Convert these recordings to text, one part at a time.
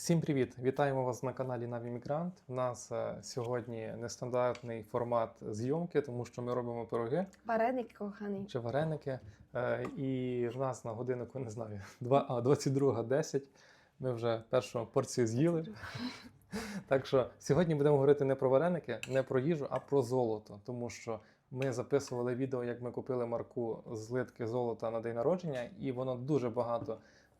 Всім привіт! Вітаємо вас на каналі Наві Мігрант. У нас е, сьогодні нестандартний формат зйомки, тому що ми робимо пироги Вареники коханий. чи вареники. Е, І в нас на годиннику не знаю, два- а, 22.10. Ми вже першу порцію з'їли. Так що сьогодні будемо говорити не про вареники, не про їжу, а про золото. Тому що ми записували відео, як ми купили марку злитки золота на день народження, і воно дуже багато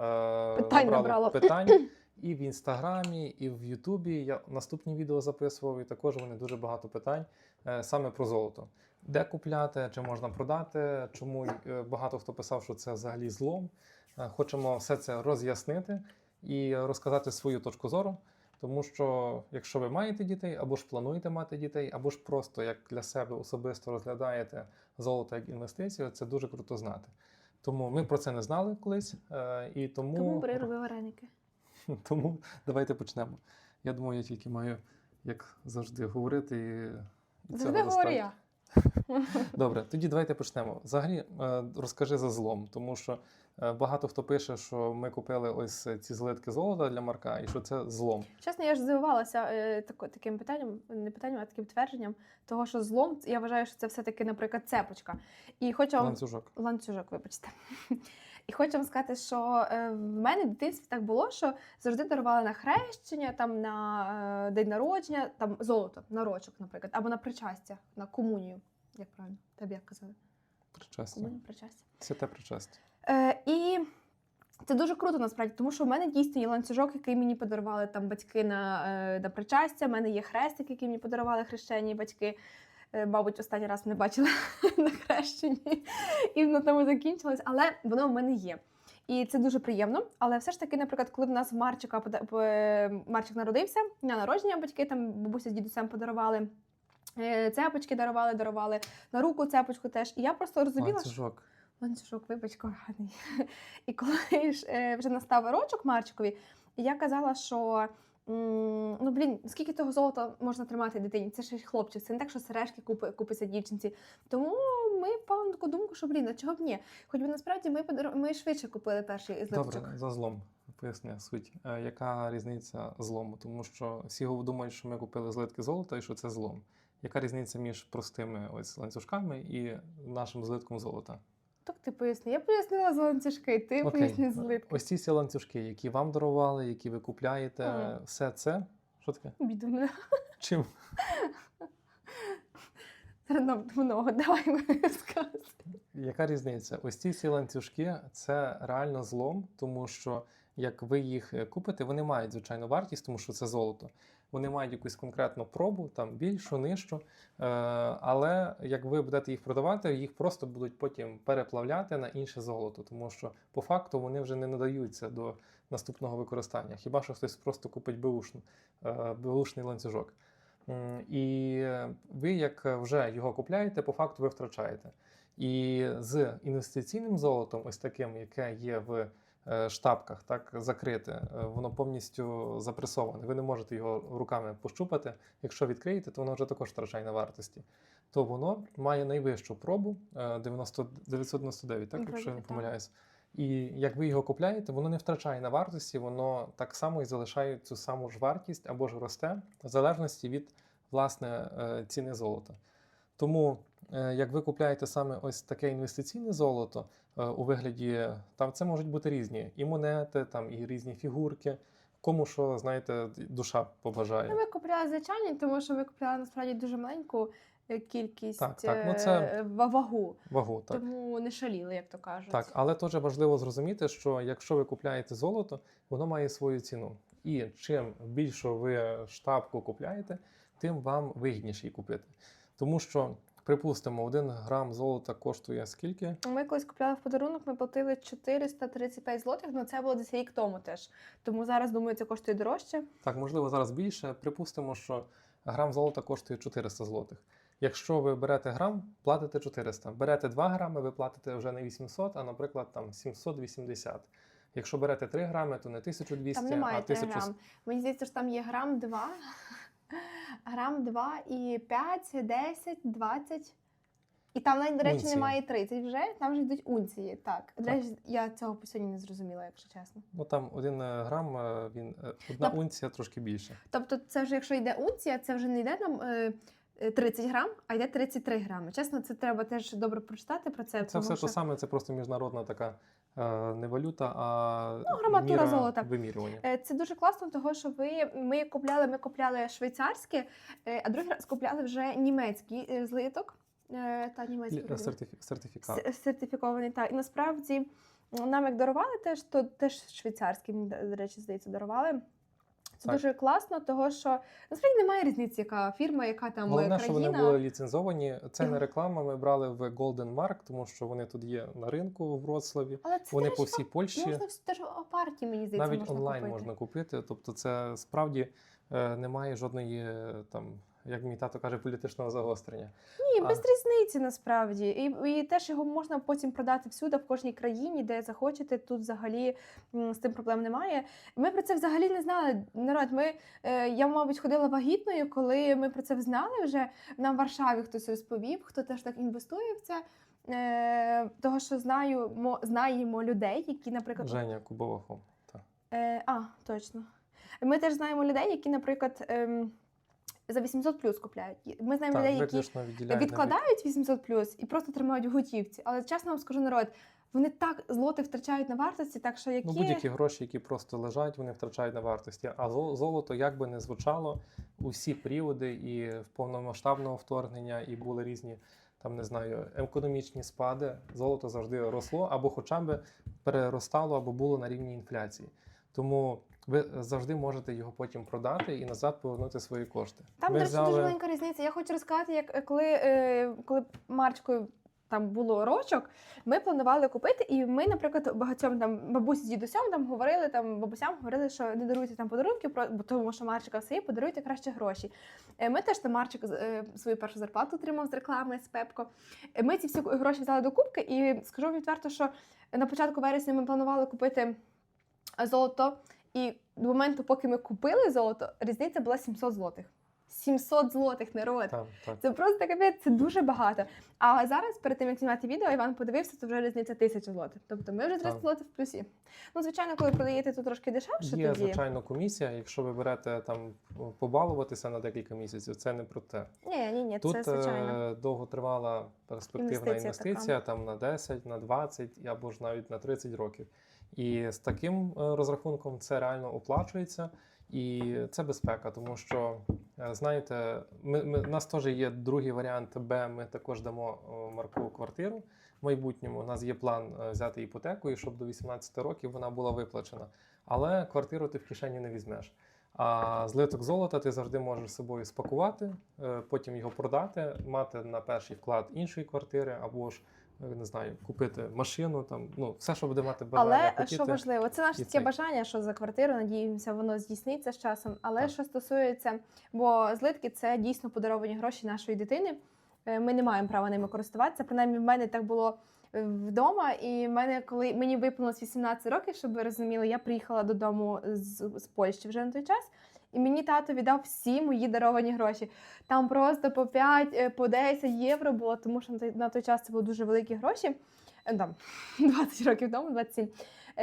е, Питань набрало. питань. І в інстаграмі, і в Ютубі. Я наступні відео записував, і також вони дуже багато питань е, саме про золото. Де купляти, чи можна продати, чому е, багато хто писав, що це взагалі злом. Е, Хочемо все це роз'яснити і розказати свою точку зору. Тому що якщо ви маєте дітей, або ж плануєте мати дітей, або ж просто як для себе особисто розглядаєте золото як інвестицію, це дуже круто знати. Тому ми про це не знали колись, і тому, Тому бери вареники. тому давайте почнемо. Я думаю, я тільки маю, як завжди, говорити і, і цього говорю я. Добре, тоді давайте почнемо. Взагалі, е, розкажи за злом, тому що е, багато хто пише, що ми купили ось ці злитки золота для Марка, і що це злом. Чесно, я ж здивувалася е, таким питанням, не питанням, а таким твердженням, того, що злом, я вважаю, що це все-таки, наприклад, цепочка. І хочу вам Ланцюжок. ланцюжок, вибачте. І хочу вам сказати, що е, в мене в дитинстві так було, що завжди дарували на хрещення, там на е, день народження, там золото, на рочок, наприклад, або на причастя, на комунію. Як правильно? Тебе як казали? Причастя. Комунію, причастя. Святе причастя. Е, і це дуже круто насправді, тому що в мене дійсно є ланцюжок, який мені подарували там батьки на, е, на причастя. У мене є хрестик, який мені подарували хрещені батьки. Е, Мабуть, останній раз не бачила на хрещенні, і на тому закінчилось, але воно в мене є. І це дуже приємно. Але все ж таки, наприклад, коли в нас Марчика е, Марчик народився, на народження батьки там бабуся з дідусем подарували. е, Цепочки дарували, дарували на руку цепочку теж. І я просто розуміла, що Ланцюжок. ланцюжок, вибач, коханий. І коли ж е, вже настав рочок Марчикові, я казала, що. Ну, блін, скільки того золота можна тримати дитині? Це ж хлопчик, це не так, що сережки купи, купиться дівчинці. Тому ми впали на таку думку, що блін, а чого б ні? Хоч би насправді ми ми швидше купили перший злиточок. Добре, за злом. Поясни суть. Е, Яка різниця злому? Тому що всі думають, що ми купили злитки золота і що це злом. Яка різниця між простими ось ланцюжками і нашим злитком золота? Так ти поясни. Я пояснила за ланцюжки, ти поясни злитки. Ось ці всі ланцюжки, які вам дарували, які ви купляєте, Мгм. все це. Що таке? Біду мене. Чим? Много, давай розказуй. Яка різниця? Ось ці всі ланцюжки це реально злом, тому що як ви їх е, купите, вони мають звичайно вартість, тому що це золото. Вони мають якусь конкретну пробу, там більшу, нижчу. Е, але як ви будете їх продавати, їх просто будуть потім переплавляти на інше золото, тому що по факту вони вже не надаються до наступного використання. Хіба що хтось просто купить беушну, е, беушний ланцюжок. І ви, як вже його купляєте, по факту ви втрачаєте. І з інвестиційним золотом, ось таким, яке є в е, штабках, так закрите, е, воно повністю запресоване. Ви не можете його руками пощупати. Якщо відкриєте, то воно вже також втрачає на вартості. То воно має найвищу пробу е, 90, 999, так, якщо я не помиляюсь. І як ви його купляєте, воно не втрачає на вартості, воно так само і залишає цю саму ж вартість або ж росте в залежності від власне е, ціни золота. Тому, е, як ви купляєте саме ось таке інвестиційне золото е, у вигляді, там це можуть бути різні і монети, там і різні фігурки. Кому що, знаєте, душа побажає. Ну, ми купляли звичайні, тому що ми купляли насправді дуже маленьку е, кількість Так, так, ну е, це- вагу, Вагу, так. тому не шаліли, як то кажуть. Так, але теж важливо зрозуміти, що якщо ви купляєте золото, воно має свою ціну. І чим більше ви штабку купляєте, тим вам вигідніше її купити. Тому що, припустимо, один грам золота коштує скільки? Ми колись купляли в подарунок, ми платили 435 злотих, але це було десь рік тому теж. Тому зараз, думаю, це коштує дорожче. Так, можливо, зараз більше. Припустимо, що грам золота коштує 400 злотих. Якщо ви берете грам, платите 400. Берете 2 грами, ви платите вже не 800, а, наприклад, там 780. Якщо берете 3 грами, то не 1200, Там немає а 3 1000. грам. Мені здається, що там є грам 2, грам 2 і 5, 10, 20. І там навіть, до речі, Унції. немає 30 вже, там вже йдуть унції. Так. До Так. речі, я цього по сьогодні не зрозуміла, якщо чесно. Ну там один е, грам, е, він е, одна Тоб- унція трошки більше. Тобто, це вже якщо йде унція, це вже не йде е, е, 30 грам, а йде 33 грами. Чесно, це треба теж добре прочитати про це. Це тому все що... те саме, це просто міжнародна така не валюта, а Ну, граматура міра золота. вимірювання. Е, Це дуже класно, того що ви ми купляли, ми купляли швейцарське, е, а другий раз купляли вже німецький е, злиток. е, Та німецький сертифі- Сертифікат. Сертифікований. Так. І насправді нам як дарували теж, то теж швейцарський, до речі, здається, дарували. Це Так. дуже класно, того що насправді немає різниці, яка фірма, яка там Головне, що вони були ліцензовані. Це не реклама. Ми брали в Golden Mark, тому що вони тут є на ринку в Вроцлаві. Але це Вони по всій Польщі. можна теж у партії, мені здається, Навіть можна онлайн купити. можна купити. Тобто, це справді е, немає жодної е, там, як мій тато каже, політичного загострення. Ні, А- без різниці насправді. І, і теж його можна потім продати всюди, в кожній країні, де захочете. Тут взагалі з тим проблем немає. Ми про це взагалі не знали. Народ, ми, е, я, мабуть, ходила вагітною, коли ми про це знали вже. Нам в Варшаві хтось розповів, хто теж так інвестує в це. Е, того, що знаю, мо, знаємо людей, які, наприклад, Женя Кубова Хом. Е, а, точно. Ми теж знаємо людей, які, наприклад, ем, за 800 плюс купляють. Ми знаємо людей, які відкладають 800 плюс і просто тримають в готівці. Але чесно вам скажу, народ, вони так злоти втрачають на вартості, так що які Ну, будь-які гроші, які просто лежать, вони втрачають на вартості. А зо- золото, як би не звучало, у всі періоди і в повномасштабного вторгнення, і були різні там, не знаю, економічні спади. Золото завжди росло або хоча б переростало, або було на рівні інфляції. Тому ви завжди можете його потім продати і назад повернути свої кошти. там Ми до речі, взяли- дуже маленька різниця. Я хочу розказати, як е, коли, е, коли Марчкою. Там було рочок, ми планували купити, і ми, наприклад, багатьом там бабусі з дідусем там говорили, там бабусям говорили, що не даруйте там подарунки, тому що Марчика все є, подаруйте краще гроші. Е, Ми теж там Марчик е, свою першу зарплату отримав з реклами з Пепко. Ми ці всі гроші взяли до кубки, і скажу відверто, що на початку вересня ми планували купити золото, і до моменту, поки ми купили золото, різниця була 700 злотих. 700 злотих народ. Там, так. Це просто капець, це дуже багато. А зараз, перед тим як знімати відео, Іван подивився, то вже різниця 1000 злотих. Тобто ми вже 300 злотих в плюсі. Ну, звичайно, коли продаєте, то трошки дешевше Є, тоді. звичайно, комісія. Якщо ви берете там побалуватися на декілька місяців, це не про те. Ні, ні, ні, Тут це звичайно. е, довготривала перспективна Інвестиція інвестиція, там на 10, на 20 або ж навіть на 30 років. І з таким е, розрахунком це реально оплачується. І це безпека, тому що е, знаєте, ми, ми, у нас теж є другий варіант Б. Ми також дамо о, Марку квартиру в майбутньому. У нас є план е, взяти іпотеку, і щоб до 18 років вона була виплачена. Але квартиру ти в кишені не візьмеш. А злиток золота ти завжди можеш собою спакувати, е, потім його продати, мати на перший вклад іншої квартири, або ж е, не знаю, купити машину. Там ну все, що буде мати бажання Але хотіти. що важливо, це наше таке бажання, що за квартиру, надіємося, воно здійсниться з часом. Але Так. що стосується, бо злитки це дійсно подаровані гроші нашої дитини. Е, Ми не маємо права ними користуватися. Принаймні, в мене так було е, вдома. І в мене, коли мені виповнилось 18 років, щоб ви розуміли, я приїхала додому з, з Польщі вже на той час. І мені тато віддав всі мої даровані гроші. Там просто по 5, е, по 10 євро було, тому що на той, час це були дуже великі гроші. Е, Там 20 років тому, 27, е,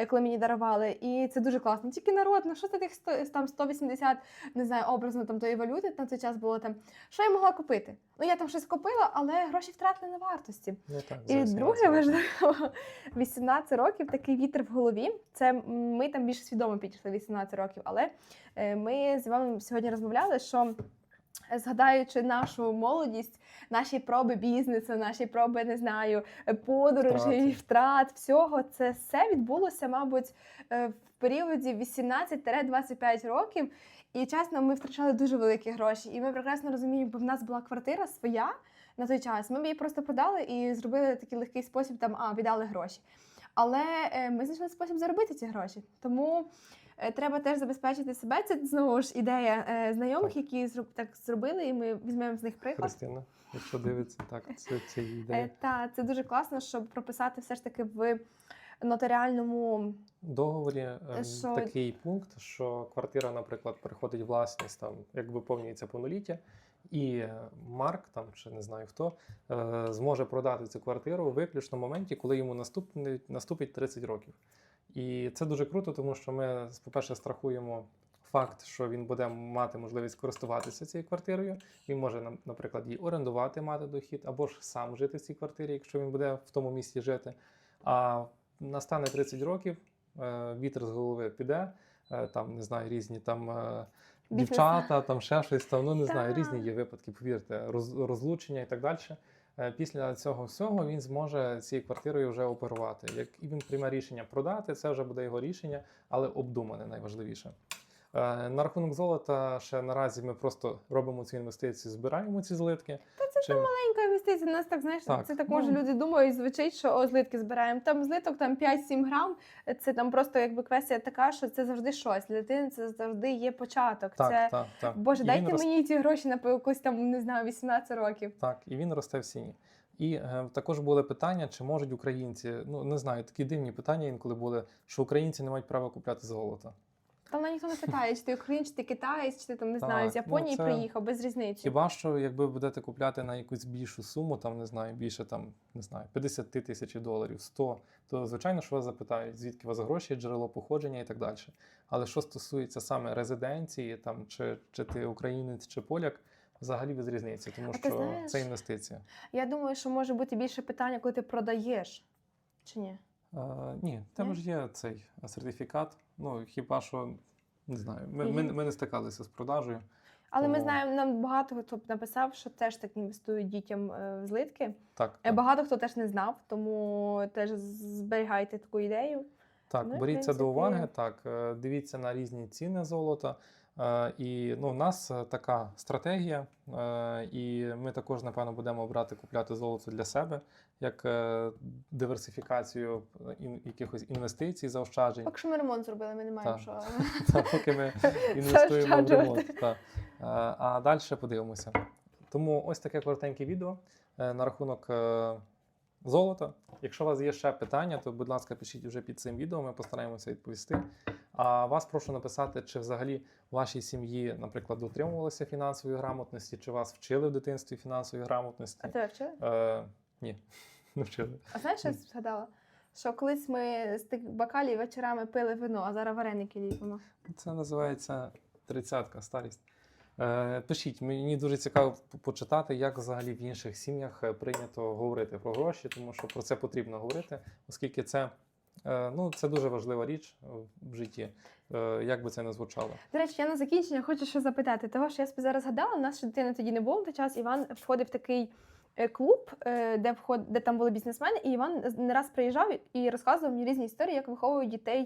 коли мені дарували. І це дуже класно. Тільки народ, ну що це тих 100, там 180, не знаю, образно там тої валюти на той час було там. Що я могла купити? Ну я там щось купила, але гроші втратили на вартості. Ну, так, І друге важливо, 18 років такий вітер в голові. Це ми там більш свідомо підійшли 18 років, але е, ми з вами сьогодні розмовляли, що. Згадаючи нашу молодість, наші проби бізнесу, наші проби, не знаю, подорожей, втрат, всього це все відбулося, мабуть, е, в періоді 18-25 років. І чесно, ми втрачали дуже великі гроші. І ми прекрасно розуміємо, бо в нас була квартира своя на той час. Ми б її просто продали і зробили такий легкий спосіб, там а віддали гроші. Але е, ми знайшли спосіб заробити ці гроші. Тому треба теж забезпечити себе. Це знову ж ідея е, знайомих, які так зробили, і ми візьмемо з них приклад. Христина, якщо дивиться, так, це, це Е, ідея. Та це дуже класно, щоб прописати все ж таки в нотаріальному договорі що- такий пункт, що квартира, наприклад, переходить власність, там, як виповнюється повноліття, І е, Марк, там чи не знаю хто, е, зможе продати цю квартиру виключно в моменті, коли йому наступить 30 років. І це дуже круто, тому що ми, по-перше, страхуємо факт, що він буде мати можливість користуватися цією квартирою. Він може, наприклад, її орендувати, мати дохід, або ж сам жити в цій квартирі, якщо він буде в тому місці жити. А настане 30 років, е, вітер з голови піде, е, там не знаю, різні там. е, Дівчата, там ще щось там, ну не знаю, різні є випадки, повірте, роз, розлучення і так далі. Е, Після цього всього він зможе цією квартирою вже оперувати. Як і він прийме рішення продати, це вже буде його рішення, але обдумане найважливіше. Е, На рахунок золота ще наразі ми просто робимо цю інвестицію, збираємо ці злитки. Та це Маленька інвестиція. У нас так знаєш, Так, це так ну. може люди думають, звучить, що о, злитки збираємо. Там злиток там 5-7 грам. Це там просто якби квестія така, що це завжди щось. Для дитини це завжди є початок. Так, це так, так. Боже, І дайте рос- мені ці гроші на якусь там, не знаю, 18 років. Так, і він росте в ціні. І е, також були питання, чи можуть українці, ну не знаю, такі дивні питання інколи були, що українці не мають права купляти золото. Там на ніхто не питає, чи ти українець, чи ти китаєць, чи ти там не знаю, з Так, ну, Японії це- приїхав, без різниці. Хіба що, якби будете купляти на якусь більшу суму, там не знаю, більше там не знаю, 50 тисяч доларів, 100, то звичайно, що вас запитають, звідки у вас гроші, джерело походження і так далі. Але що стосується саме резиденції, там чи, чи ти українець чи поляк, взагалі без різниці, тому А що знаєш- це інвестиція. Я думаю, що може бути більше питання, коли ти продаєш. Чи ні? Е, ні, в Ні? ж є цей сертифікат. Ну хіба що не знаю, ми, ми, ми не стикалися з продажею. Але ми Тому- знаємо, нам багато хто написав, що теж так інвестують дітям е, в злитки. Так, Е, так. Багато хто теж не знав, тому теж зберігайте таку ідею. Так, Ну, і, в беріть це до уваги. Так, е, дивіться на різні ціни золота. Е, І ну, у нас е, така стратегія, е, і ми також, напевно, будемо брати купляти золото для себе як е, диверсифікацію е, якихось інвестицій, заощаджень. Поки що ми ремонт зробили, ми не маємо що. Поки ми інвестуємо в ремонт. Та. А далі подивимося. Тому ось таке коротеньке відео е, на рахунок золота. Якщо у вас є ще питання, то, будь ласка, пишіть вже під цим відео, ми постараємося відповісти. А вас прошу написати, чи взагалі в вашій сім'ї, наприклад, дотримувалися фінансової грамотності, чи вас вчили в дитинстві фінансової грамотності? А тебе вчили? Е, ні, не вчили. А знаєш, що я згадала? Що колись ми з тих бакалів вечорами пили вино, а зараз вареники ліпимо. Це називається тридцятка, старість. Е, пишіть, мені дуже цікаво почитати, як взагалі в інших сім'ях е, прийнято говорити про гроші, тому що про це потрібно говорити, оскільки це, е, ну, це дуже важлива річ в житті, як би це не звучало. До речі, я на закінчення хочу ще запитати, того, що я собі зараз згадала, у нас ще дитини тоді не було в той час. Іван входив в такий клуб, е, де вход, де там були бізнесмени, і Іван не раз приїжджав і розказував мені різні історії, як виховують дітей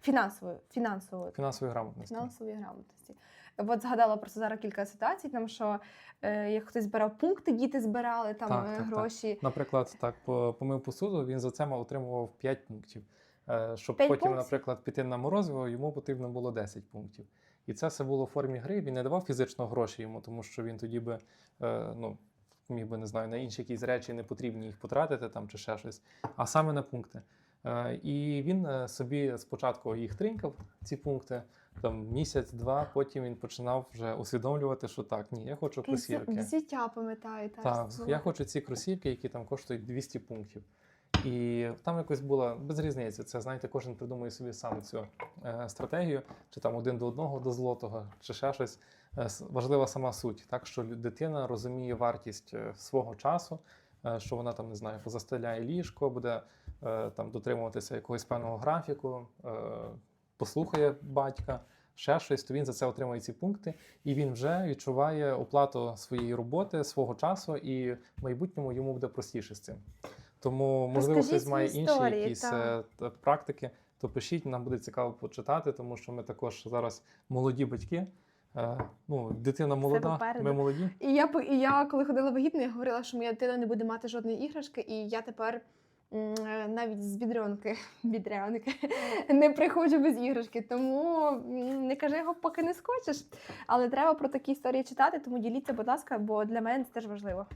фінансовою, фінансовою, Фінансової грамотності. фінансової грамотності. От згадала просто зараз кілька ситуацій, там що е, як хтось збирав пункти, діти збирали там Так, е, так, так. гроші. Наприклад, так, помив посуду, він за це отримував 5 пунктів. Е, Щоб П'ять потім, пунктів? наприклад, піти на морозиво, йому потрібно було 10 пунктів. І це все було в формі гри. Він не давав фізично гроші йому, тому що він тоді би е, ну, міг би не знаю, на інші якісь речі не потрібні їх потратити там чи ще щось, а саме на пункти. Е, І він е, собі спочатку їх тринькав, ці пункти, там місяць-два, потім він починав вже усвідомлювати, що так, ні, я хочу кросівки. Дитя пам'ятаю, так. Так, я хочу ці кросівки, які там коштують 200 пунктів. І там якось було без різниці. Це знаєте, кожен придумує собі сам цю е, стратегію, чи там один до одного до злотого, чи ще щось. Е, важлива сама суть, так що дитина розуміє вартість е, свого часу, е, що вона там не знаю, позастеляє ліжко, буде е, там дотримуватися якогось певного графіку, е, послухає батька. Ще щось, то він за це отримує ці пункти, і він вже відчуває оплату своєї роботи, свого часу, і в майбутньому йому буде простіше з цим. Тому, можливо, Розкажіть хтось має інші історії, якісь е, та- практики, то пишіть, нам буде цікаво почитати, тому що ми також зараз молоді батьки. Е, Ну, дитина молода, ми молоді. І я, і я, коли ходила вагітна, я говорила, що моя дитина не буде мати жодної іграшки, і я тепер е, навіть з бідрянки, бідрянки не приходжу без іграшки. Тому не кажи його, поки не скочиш. Але треба про такі історії читати, тому діліться, будь ласка, бо для мене це теж важливо.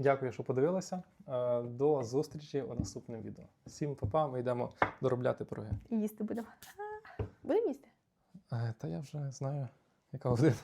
Дякую, що подивилися. Е, До зустрічі у наступному відео. Всім па-па, ми йдемо доробляти пироги. І їсти будемо. Будемо їсти? Е, Та я вже знаю, яка година.